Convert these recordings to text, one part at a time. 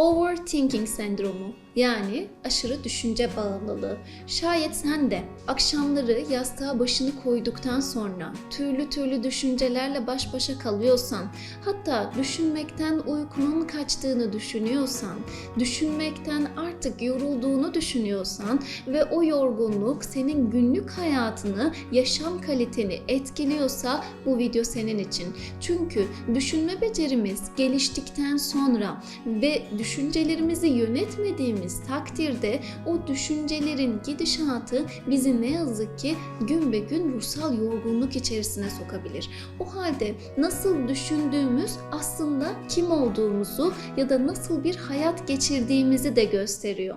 Overthinking sendromu yani aşırı düşünce bağımlılığı. Şayet sen de akşamları yastığa başını koyduktan sonra türlü türlü düşüncelerle baş başa kalıyorsan, hatta düşünmekten uykunun kaçtığını düşünüyorsan, düşünmekten artık yorulduğunu düşünüyorsan ve o yorgunluk senin günlük hayatını, yaşam kaliteni etkiliyorsa bu video senin için. Çünkü düşünme becerimiz geliştikten sonra ve düşüncelerimizi yönetmediğimiz takdirde o düşüncelerin gidişatı bizi ne yazık ki gün be gün ruhsal yorgunluk içerisine sokabilir. O halde nasıl düşündüğümüz aslında kim olduğumuzu ya da nasıl bir hayat geçirdiğimizi de gösteriyor.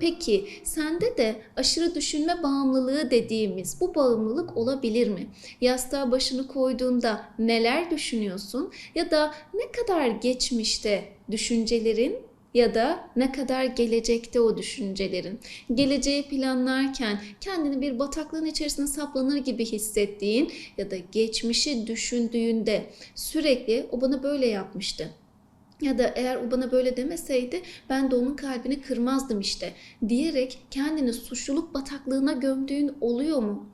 Peki sende de aşırı düşünme bağımlılığı dediğimiz bu bağımlılık olabilir mi? Yastığa başını koyduğunda neler düşünüyorsun ya da ne kadar geçmişte düşüncelerin ya da ne kadar gelecekte o düşüncelerin. Geleceği planlarken kendini bir bataklığın içerisine saplanır gibi hissettiğin ya da geçmişi düşündüğünde sürekli o bana böyle yapmıştı ya da eğer o bana böyle demeseydi ben de onun kalbini kırmazdım işte diyerek kendini suçluluk bataklığına gömdüğün oluyor mu?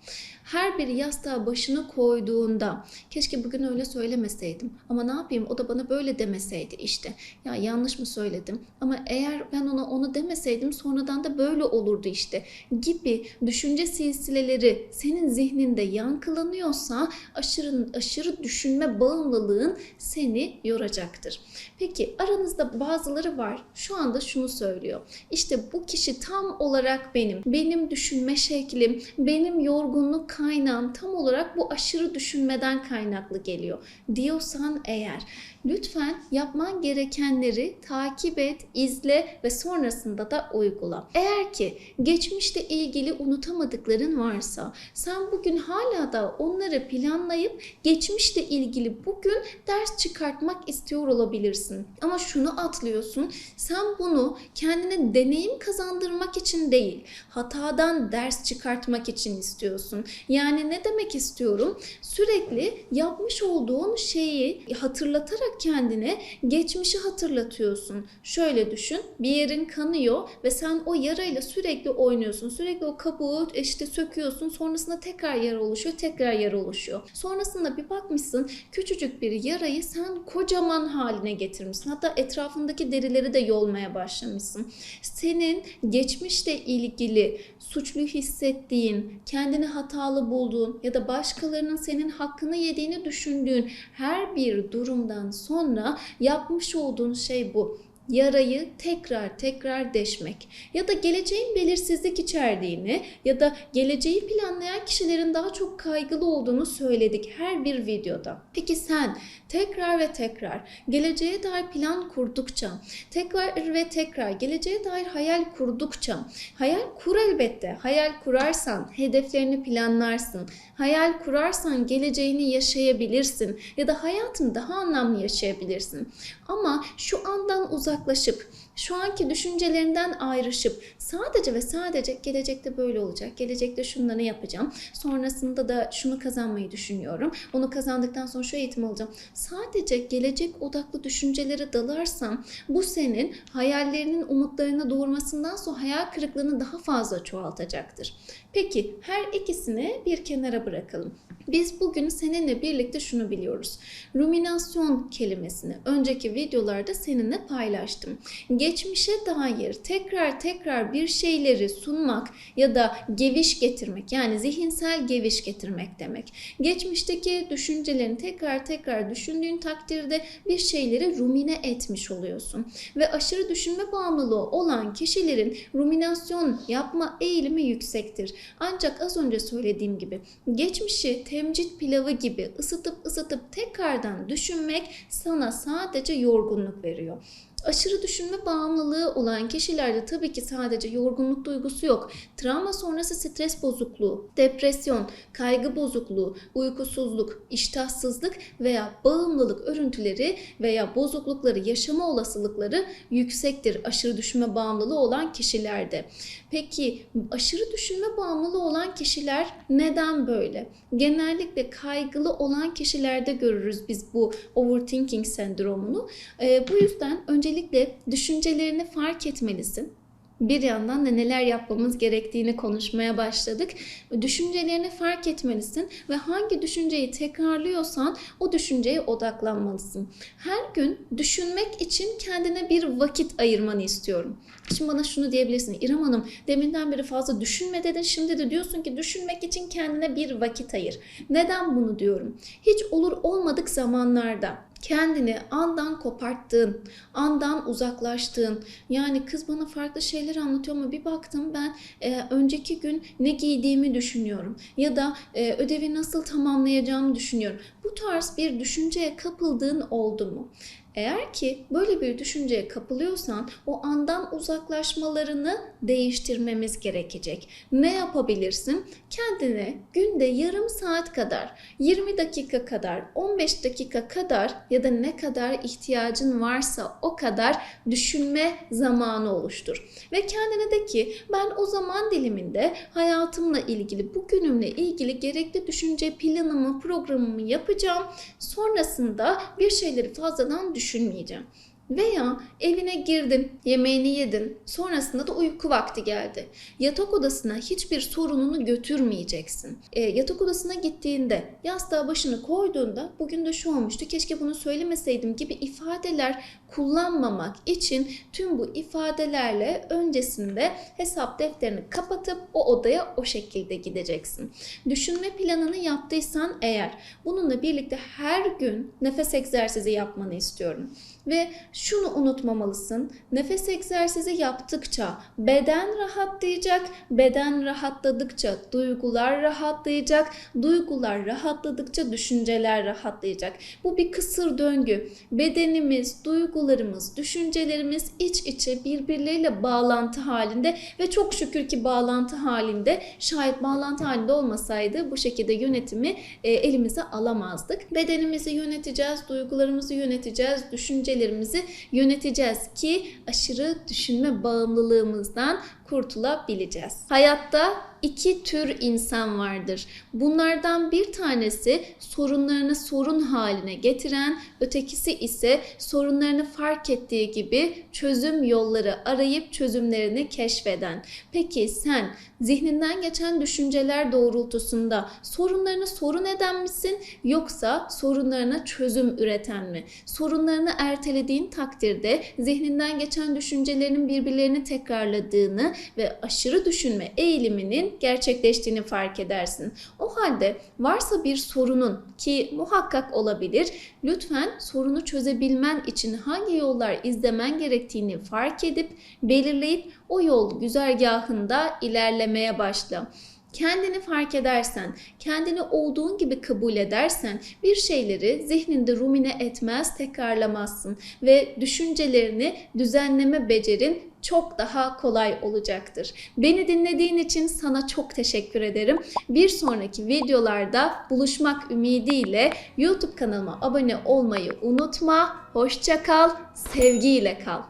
Her bir yastığa başını koyduğunda keşke bugün öyle söylemeseydim ama ne yapayım o da bana böyle demeseydi işte ya yanlış mı söyledim ama eğer ben ona onu demeseydim sonradan da böyle olurdu işte gibi düşünce silsileleri senin zihninde yankılanıyorsa aşırı aşırı düşünme bağımlılığın seni yoracaktır. Peki aranızda bazıları var şu anda şunu söylüyor. İşte bu kişi tam olarak benim. Benim düşünme şeklim, benim yorgunluk kaynağım tam olarak bu aşırı düşünmeden kaynaklı geliyor diyorsan eğer lütfen yapman gerekenleri takip et, izle ve sonrasında da uygula. Eğer ki geçmişte ilgili unutamadıkların varsa sen bugün hala da onları planlayıp geçmişle ilgili bugün ders çıkartmak istiyor olabilirsin. Ama şunu atlıyorsun. Sen bunu kendine deneyim kazandırmak için değil, hatadan ders çıkartmak için istiyorsun. Yani ne demek istiyorum? Sürekli yapmış olduğun şeyi hatırlatarak kendine geçmişi hatırlatıyorsun. Şöyle düşün, bir yerin kanıyor ve sen o yarayla sürekli oynuyorsun. Sürekli o kabuğu işte söküyorsun. Sonrasında tekrar yara oluşuyor, tekrar yara oluşuyor. Sonrasında bir bakmışsın küçücük bir yarayı sen kocaman haline getirmişsin. Hatta etrafındaki derileri de yolmaya başlamışsın. Senin geçmişle ilgili suçlu hissettiğin, kendini hatalı bulduğun ya da başkalarının senin hakkını yediğini düşündüğün her bir durumdan sonra yapmış olduğun şey bu yarayı tekrar tekrar deşmek ya da geleceğin belirsizlik içerdiğini ya da geleceği planlayan kişilerin daha çok kaygılı olduğunu söyledik her bir videoda. Peki sen tekrar ve tekrar geleceğe dair plan kurdukça, tekrar ve tekrar geleceğe dair hayal kurdukça, hayal kur elbette. Hayal kurarsan hedeflerini planlarsın. Hayal kurarsan geleceğini yaşayabilirsin ya da hayatını daha anlamlı yaşayabilirsin. Ama şu andan uzaklaşıp şu anki düşüncelerinden ayrışıp sadece ve sadece gelecekte böyle olacak, gelecekte şunları yapacağım, sonrasında da şunu kazanmayı düşünüyorum, onu kazandıktan sonra şu eğitim alacağım. Sadece gelecek odaklı düşüncelere dalarsan bu senin hayallerinin umutlarını doğurmasından sonra hayal kırıklığını daha fazla çoğaltacaktır. Peki her ikisini bir kenara bırakalım. Biz bugün seninle birlikte şunu biliyoruz. Ruminasyon kelimesini önceki videolarda seninle paylaştım. Geçmişe dair tekrar tekrar bir şeyleri sunmak ya da geviş getirmek yani zihinsel geviş getirmek demek. Geçmişteki düşüncelerini tekrar tekrar düşündüğün takdirde bir şeyleri rumine etmiş oluyorsun. Ve aşırı düşünme bağımlılığı olan kişilerin ruminasyon yapma eğilimi yüksektir. Ancak az önce söylediğim gibi geçmişi temcit pilavı gibi ısıtıp ısıtıp tekrardan düşünmek sana sadece yorgunluk veriyor. Aşırı düşünme bağımlılığı olan kişilerde tabii ki sadece yorgunluk duygusu yok. Travma sonrası stres bozukluğu, depresyon, kaygı bozukluğu, uykusuzluk, iştahsızlık veya bağımlılık örüntüleri veya bozuklukları yaşama olasılıkları yüksektir aşırı düşünme bağımlılığı olan kişilerde. Peki aşırı düşünme bağımlılığı olan kişiler neden böyle? Genellikle kaygılı olan kişilerde görürüz biz bu overthinking sendromunu. Ee, bu yüzden öncelikle düşüncelerini fark etmelisin. Bir yandan da neler yapmamız gerektiğini konuşmaya başladık. Düşüncelerini fark etmelisin ve hangi düşünceyi tekrarlıyorsan o düşünceye odaklanmalısın. Her gün düşünmek için kendine bir vakit ayırmanı istiyorum. Şimdi bana şunu diyebilirsin. İrem Hanım deminden beri fazla düşünme dedin. Şimdi de diyorsun ki düşünmek için kendine bir vakit ayır. Neden bunu diyorum? Hiç olur olmadık zamanlarda kendini andan koparttığın, andan uzaklaştığın, yani kız bana farklı şeyler anlatıyor ama bir baktım ben e, önceki gün ne giydiğimi düşünüyorum ya da e, ödevi nasıl tamamlayacağımı düşünüyorum. Bu tarz bir düşünceye kapıldığın oldu mu? Eğer ki böyle bir düşünceye kapılıyorsan o andan uzaklaşmalarını değiştirmemiz gerekecek. Ne yapabilirsin? Kendine günde yarım saat kadar, 20 dakika kadar, 15 dakika kadar ya da ne kadar ihtiyacın varsa o kadar düşünme zamanı oluştur. Ve kendine de ki ben o zaman diliminde hayatımla ilgili, bugünümle ilgili gerekli düşünce planımı, programımı yapacağım. Sonrasında bir şeyleri fazladan düşünmeyeceğim. 痴迷这 Veya evine girdin, yemeğini yedin, sonrasında da uyku vakti geldi. Yatak odasına hiçbir sorununu götürmeyeceksin. E, yatak odasına gittiğinde, yastığa başını koyduğunda bugün de şu olmuştu, keşke bunu söylemeseydim gibi ifadeler kullanmamak için tüm bu ifadelerle öncesinde hesap defterini kapatıp o odaya o şekilde gideceksin. Düşünme planını yaptıysan eğer bununla birlikte her gün nefes egzersizi yapmanı istiyorum. Ve şunu unutmamalısın. Nefes egzersizi yaptıkça beden rahatlayacak, beden rahatladıkça duygular rahatlayacak, duygular rahatladıkça düşünceler rahatlayacak. Bu bir kısır döngü. Bedenimiz, duygularımız, düşüncelerimiz iç içe birbirleriyle bağlantı halinde ve çok şükür ki bağlantı halinde. Şayet bağlantı halinde olmasaydı bu şekilde yönetimi e, elimize alamazdık. Bedenimizi yöneteceğiz, duygularımızı yöneteceğiz, düşüncelerimizi yöneteceğiz ki aşırı düşünme bağımlılığımızdan kurtulabileceğiz. Hayatta iki tür insan vardır. Bunlardan bir tanesi sorunlarını sorun haline getiren, ötekisi ise sorunlarını fark ettiği gibi çözüm yolları arayıp çözümlerini keşfeden. Peki sen zihninden geçen düşünceler doğrultusunda sorunlarını sorun eden misin yoksa sorunlarına çözüm üreten mi? Sorunlarını ertelediğin takdirde zihninden geçen düşüncelerinin birbirlerini tekrarladığını ve aşırı düşünme eğiliminin gerçekleştiğini fark edersin. O halde varsa bir sorunun ki muhakkak olabilir, lütfen sorunu çözebilmen için hangi yollar izlemen gerektiğini fark edip belirleyip o yol güzergahında ilerlemeye başla kendini fark edersen, kendini olduğun gibi kabul edersen bir şeyleri zihninde rumine etmez, tekrarlamazsın ve düşüncelerini düzenleme becerin çok daha kolay olacaktır. Beni dinlediğin için sana çok teşekkür ederim. Bir sonraki videolarda buluşmak ümidiyle YouTube kanalıma abone olmayı unutma. Hoşça kal, sevgiyle kal.